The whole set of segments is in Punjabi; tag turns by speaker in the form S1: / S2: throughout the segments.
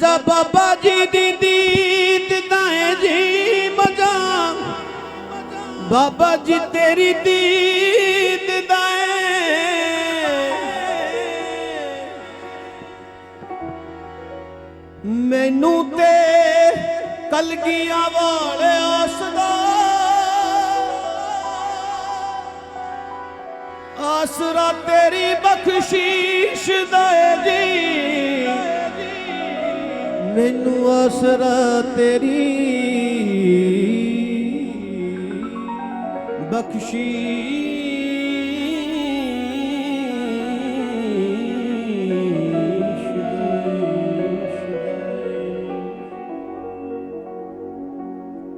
S1: ਮਜ਼ਾ ਬਾਬਾ ਜੀ ਦੀ ਦੀਦ ਤਾਏ ਜੀ ਮਜ਼ਾ ਬਾਬਾ ਜੀ ਤੇਰੀ ਦੀਦ ਦਾਏ ਮੈਨੂੰ ਤੇ ਕਲਗੀਆਂ ਵਾਲੇ ਸਦਾ ਆਸਰਾ ਤੇਰੀ ਬਖਸ਼ੀਸ਼ ਦਾਏ ਜੀ। ਮੈਨੂੰ ਆਸਰਾ ਤੇਰੀ ਬਖਸ਼ੀ।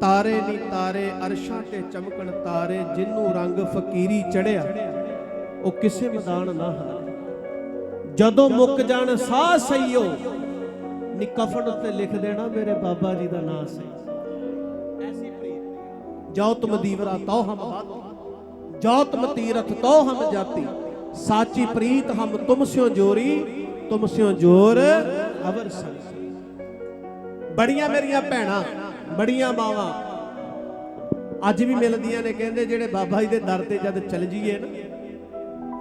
S1: ਤਾਰੇ ਨੀ ਤਾਰੇ, ਅਰਸ਼ਾਂ ਤੇ ਚਮਕਣ ਤਾਰੇ, ਜਿੰਨੂੰ ਰੰਗ ਫਕੀਰੀ ਚੜਿਆ, ਉਹ ਕਿਸੇ ਮੈਦਾਨ ਨਾ ਹਾਰੇ। ਜਦੋਂ ਮੁੱਕ ਜਾਣ ਸਾਹ ਸਈਓ ਨੀ ਕਫਨ ਉੱਤੇ ਲਿਖ ਦੇਣਾ ਮੇਰੇ ਬਾਬਾ ਜੀ ਦਾ ਨਾਮ ਸਹੀ। ਐਸੀ ਪ੍ਰੀਤ ਜਾਓ ਤੁਮ ਦੀਵਰਾ ਤੋ ਹਮ ਬਾਤੀ ਜਾਓ ਤੁਮ ਤੀਰਥ ਤੋ ਹਮ ਜਾਤੀ। ਸਾਚੀ ਪ੍ਰੀਤ ਹਮ ਤੁਮ ਸਿਓ ਜੋਰੀ ਤੁਮ ਸਿਓ ਜੋਰ ਅਵਰ ਸੰਗ ਬੜੀਆਂ ਮੇਰੀਆਂ ਭੈਣਾਂ ਬੜੀਆਂ ਮਾਵਾਂ ਅੱਜ ਵੀ ਮਿਲਦੀਆਂ ਨੇ ਕਹਿੰਦੇ ਜਿਹੜੇ ਬਾਬਾ ਜੀ ਦੇ ਦਰ ਤੇ ਜਦ ਚਲ ਜੀਏ ਨਾ